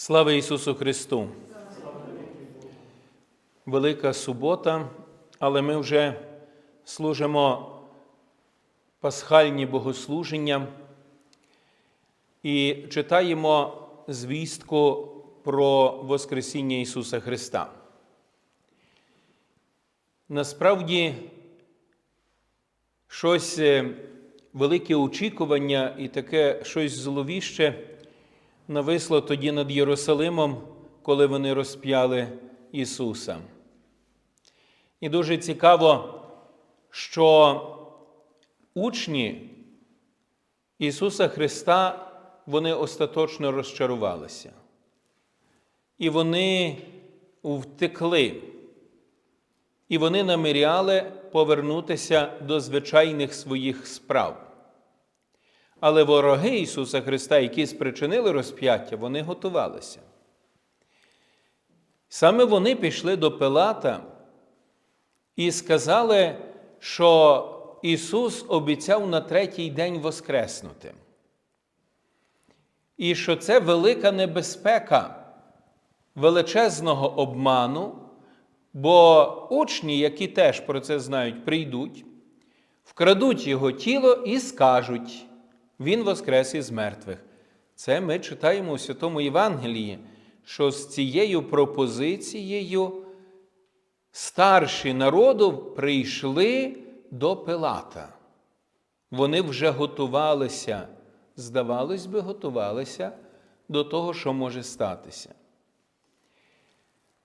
Слава Ісусу Христу! Велика субота, але ми вже служимо пасхальні богослуження і читаємо звістку про Воскресіння Ісуса Христа. Насправді, щось е, велике очікування і таке щось зловіще нависло тоді над Єрусалимом, коли вони розп'яли Ісуса. І дуже цікаво, що учні Ісуса Христа вони остаточно розчарувалися. І вони втекли. І вони наміряли повернутися до звичайних своїх справ. Але вороги Ісуса Христа, які спричинили розп'яття, вони готувалися. Саме вони пішли до Пилата і сказали, що Ісус обіцяв на третій день воскреснути. І що це велика небезпека величезного обману, бо учні, які теж про це знають, прийдуть, вкрадуть його тіло і скажуть, Він воскрес із мертвих. Це ми читаємо у Святому Євангелії, що з цією пропозицією старші народу прийшли до Пилата. Вони вже готувалися, здавалось би, готувалися до того, що може статися.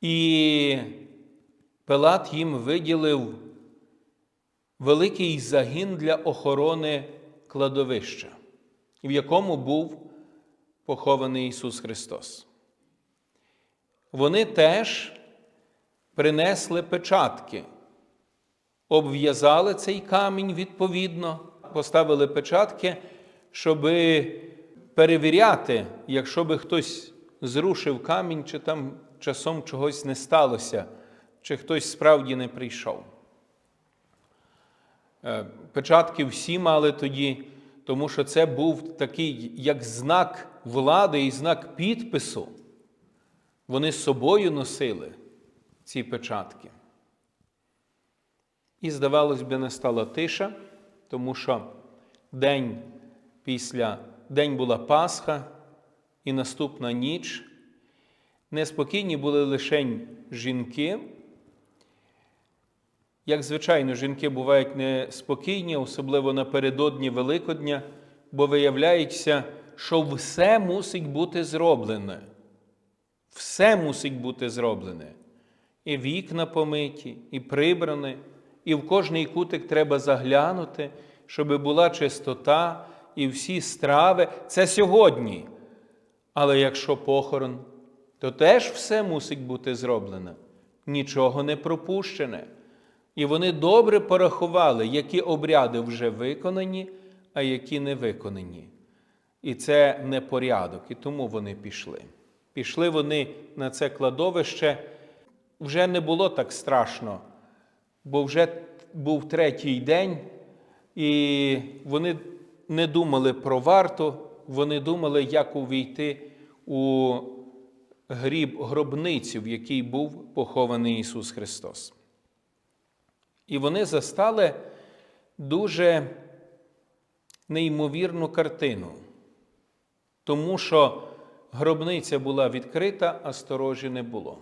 І Пилат їм виділив великий загін для охорони кладовища, в якому був похований Ісус Христос. Вони теж принесли печатки, обв'язали цей камінь відповідно, поставили печатки, щоб перевіряти, якщо би хтось зрушив камінь, чи там часом чогось не сталося, чи хтось справді не прийшов. Е, Печатки всі мали тоді, тому що це був такий як знак влади і знак підпису. Вони з собою носили ці печатки. І, здавалось би, настала тиша, тому що день після день була Пасха і наступна ніч. Неспокійні були лише жінки. Як звичайно, жінки бувають неспокійні, особливо напередодні Великодня, бо виявляється, що все мусить бути зроблене. Все мусить бути зроблене. І вікна помиті, і прибране, і в кожний кутик треба заглянути, щоб була чистота і всі страви. Це сьогодні. Але якщо похорон, то теж все мусить бути зроблене, нічого не пропущене. І вони добре порахували, які обряди вже виконані, а які не виконані. І це не порядок, і тому вони пішли. Пішли вони на це кладовище, вже не було так страшно, бо вже був третій день, і вони не думали про варту, вони думали, як увійти у гріб гробницю, в якій був похований Ісус Христос. І вони застали дуже неймовірну картину, тому що гробниця була відкрита, а сторожі не було.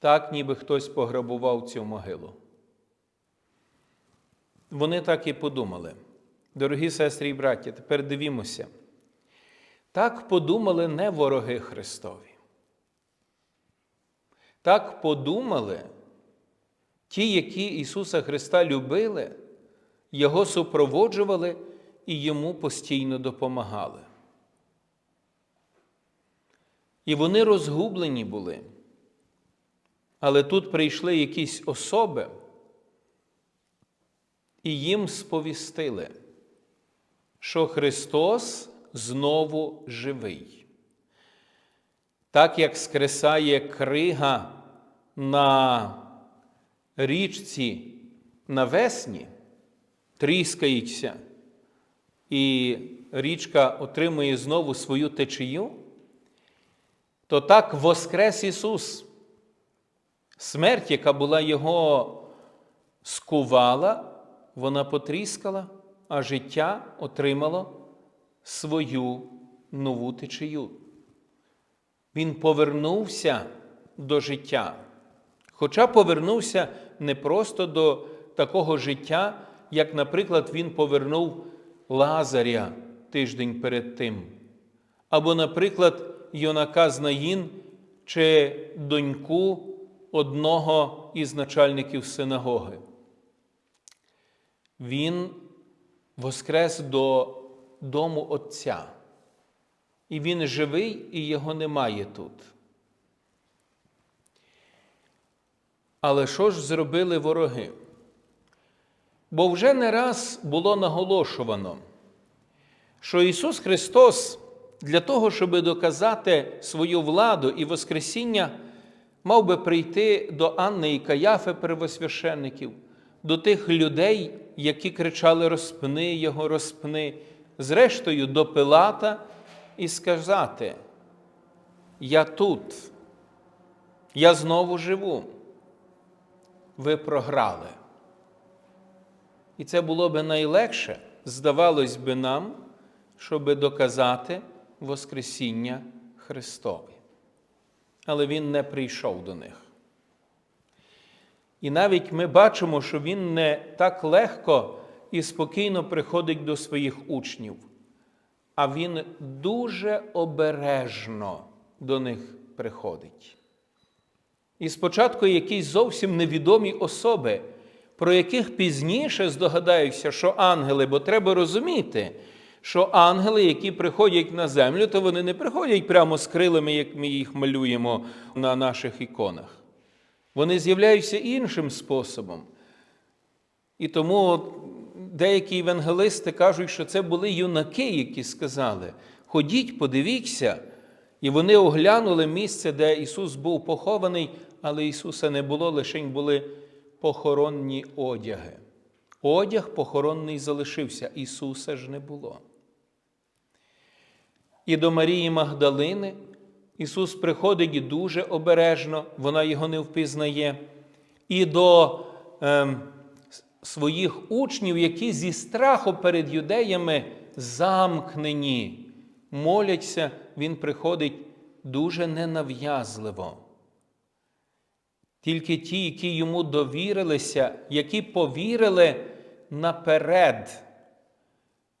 Так, ніби хтось пограбував цю могилу. Вони так і подумали. Дорогі сестри і браття, тепер дивімося. Так подумали не вороги Христові. Так подумали ті, які Ісуса Христа любили, Його супроводжували і Йому постійно допомагали. І вони розгублені були. Але тут прийшли якісь особи, і їм сповістили, що Христос знову живий. Так як скресає крига на річці навесні, тріскається і річка отримує знову свою течію, то так воскрес Ісус. Смерть, яка була Його скувала, вона потріскала, а життя отримало свою нову течію. Він повернувся до життя. Хоча повернувся не просто до такого життя, як, наприклад, він повернув Лазаря тиждень перед тим, або, наприклад, Йонака Знаїн чи доньку одного із начальників синагоги. Він воскрес до дому Отця. І він живий, і його немає тут. Але що ж зробили вороги? Бо вже не раз було наголошувано, що Ісус Христос для того, щоб доказати свою владу і Воскресіння, мав би прийти до Анни і Каяфи первосвященників, до тих людей, які кричали розпни Його, розпни, зрештою до Пилата і сказати: Я тут, я знову живу. Ви програли. І це було би найлегше, здавалось би нам, щоб доказати Воскресіння Христове. Але Він не прийшов до них. І навіть ми бачимо, що Він не так легко і спокійно приходить до своїх учнів, а Він дуже обережно до них приходить. І спочатку якісь зовсім невідомі особи, про яких пізніше здогадаюся, що ангели, бо треба розуміти, що ангели, які приходять на землю, то вони не приходять прямо з крилами, як ми їх малюємо на наших іконах. Вони з'являються іншим способом. І тому деякі евангелисти кажуть, що це були юнаки, які сказали: ходіть, подивіться. І вони оглянули місце, де Ісус був похований, але Ісуса не було, лише були похоронні одяги. Одяг похоронний залишився, Ісуса ж не було. І до Марії Магдалини Ісус приходить дуже обережно, вона його не впізнає, і до е, своїх учнів, які зі страху перед юдеями замкнені, моляться, Він приходить дуже ненав'язливо. Тільки ті, які йому довірилися, які повірили наперед,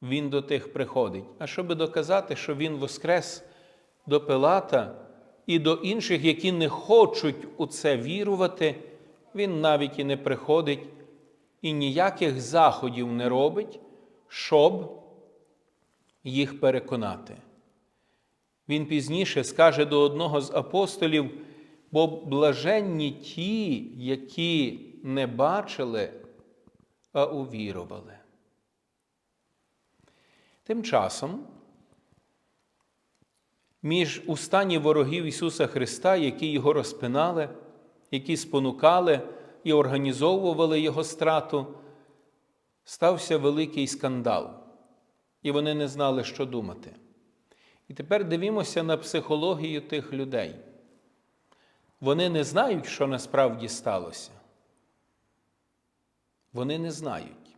він до тих приходить. А щоб доказати, що він воскрес до Пилата і до інших, які не хочуть у це вірувати, він навіть і не приходить і ніяких заходів не робить, щоб їх переконати. Він пізніше скаже до одного з апостолів, бо блаженні ті, які не бачили, а увірували. Тим часом, між устані ворогів Ісуса Христа, які Його розпинали, які спонукали і організовували Його страту, стався великий скандал, і вони не знали, що думати. І тепер дивімося на психологію тих людей. Вони не знають, що насправді сталося. Вони не знають.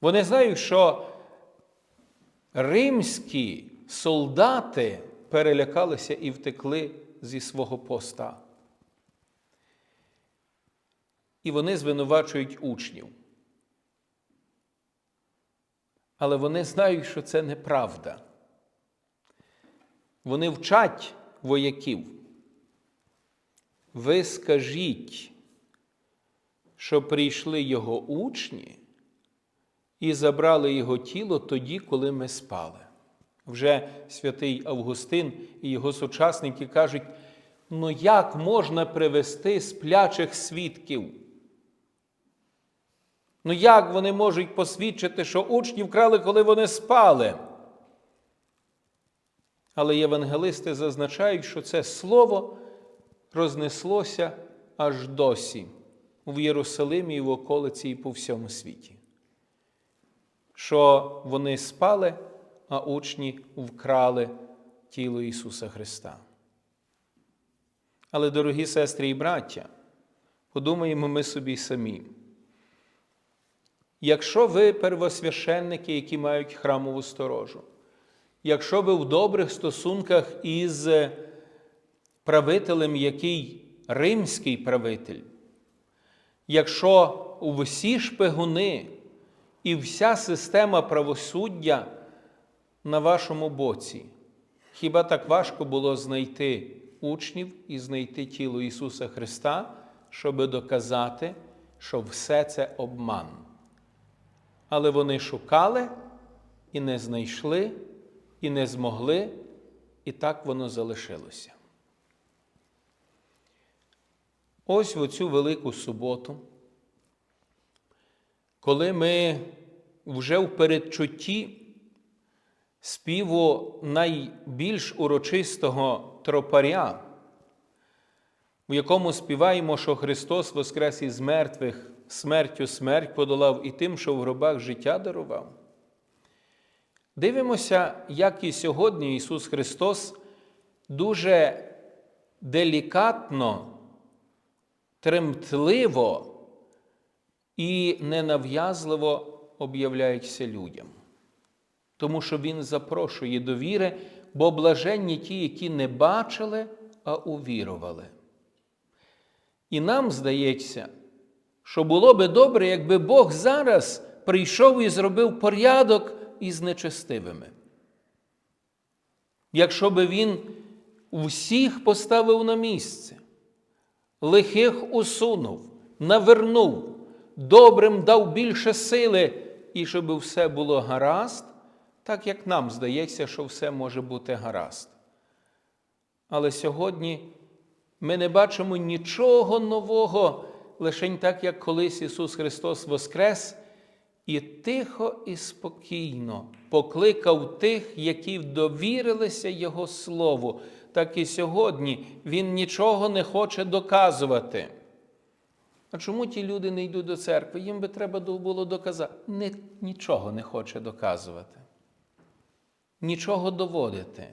Вони знають, що римські солдати перелякалися і втекли зі свого поста. І вони звинувачують учнів. Але вони знають, що це неправда. Вони вчать вояків. Ви скажіть, що прийшли його учні і забрали його тіло тоді, коли ми спали. Вже святий Августин і його сучасники кажуть: ну як можна привести сплячих свідків? Ну як вони можуть посвідчити, що учні вкрали, коли вони спали? Але євангелисти зазначають, що це слово рознеслося аж досі в Єрусалимі і в околиці і по всьому світі. що вони спали, а учні вкрали тіло Ісуса Христа. Але, дорогі сестри і браття, подумаємо ми собі самі. Якщо ви первосвященники, які мають храмову сторожу, якщо ви в добрих стосунках із правителем, який римський правитель, якщо всі шпигуни і вся система правосуддя на вашому боці, хіба так важко було знайти учнів і знайти тіло Ісуса Христа, щоб доказати, що все це обман? Але вони шукали і не знайшли, і не змогли, і так воно залишилося. Ось в оцю велику суботу, коли ми вже в передчутті співу найбільш урочистого тропаря, в якому співаємо, що Христос воскрес із мертвих, смертю смерть подолав і тим, що в гробах життя дарував. Дивимося, як і сьогодні Ісус Христос дуже делікатно, тремтливо і ненав'язливо об'являється людям. Тому що Він запрошує до віри, бо блаженні ті, які не бачили, а увірували. І нам здається, що було би добре, якби Бог зараз прийшов і зробив порядок із нечестивими. Якщо би Він всіх поставив на місце, лихих усунув, навернув, добрим дав більше сили, і щоб все було гаразд, так як нам здається, що все може бути гаразд. Але сьогодні ми не бачимо нічого нового, лише так, як колись Ісус Христос Воскрес, і тихо і спокійно покликав тих, які довірилися Його Слову. Так і сьогодні Він нічого не хоче доказувати. А чому ті люди не йдуть до церкви? Їм би треба було доказати. Не, Нічого не хоче доказувати. Нічого доводити.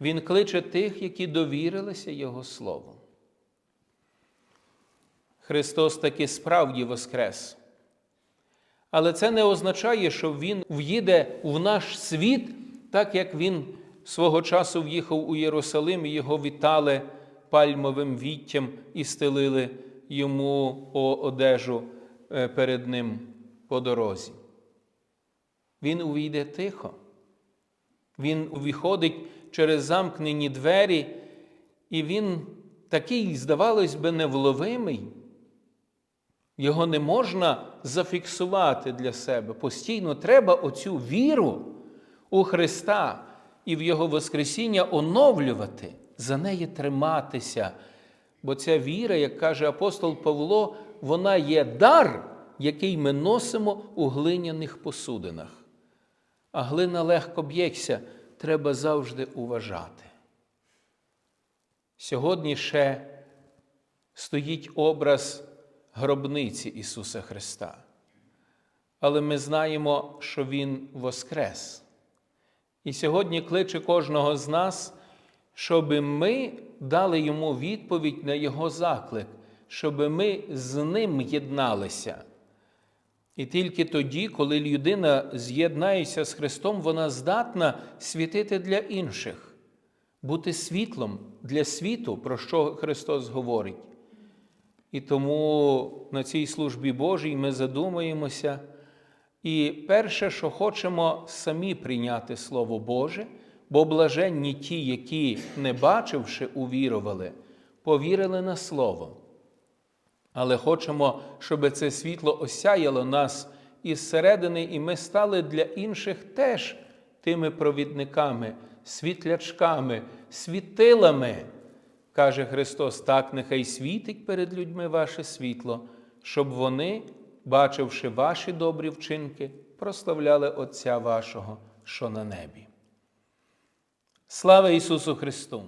Він кличе тих, які довірилися Його Слову. Христос таки справді Воскрес. Але це не означає, що Він в'їде в наш світ, так як Він свого часу в'їхав у Єрусалим і його вітали пальмовим віттям і стелили йому одежу перед ним по дорозі. Він увійде тихо. Він увіходить через замкнені двері, і він такий, здавалось би, невловимий. Його не можна зафіксувати для себе. Постійно треба оцю віру у Христа і в Його Воскресіння оновлювати, за неї триматися. Бо ця віра, як каже апостол Павло, вона є дар, який ми носимо у глиняних посудинах. А глина легко б'ється, треба завжди уважати. Сьогодні ще стоїть образ гробниці Ісуса Христа. Але ми знаємо, що Він воскрес. І сьогодні кличе кожного з нас, щоб ми дали йому відповідь на Його заклик, щоб ми з ним єдналися. І тільки тоді, коли людина з'єднається з Христом, вона здатна світити для інших, бути світлом для світу, про що Христос говорить. І тому на цій службі Божій ми задумаємося. І перше, що хочемо самі прийняти Слово Боже, бо блаженні ті, які, не бачивши, увірували, повірили на Слово. Але хочемо, щоб це світло осяяло нас із середини, і ми стали для інших теж тими провідниками, світлячками, світилами. Каже Христос, так нехай світить перед людьми ваше світло, щоб вони, бачивши ваші добрі вчинки, прославляли Отця вашого, що на небі. Слава Ісусу Христу!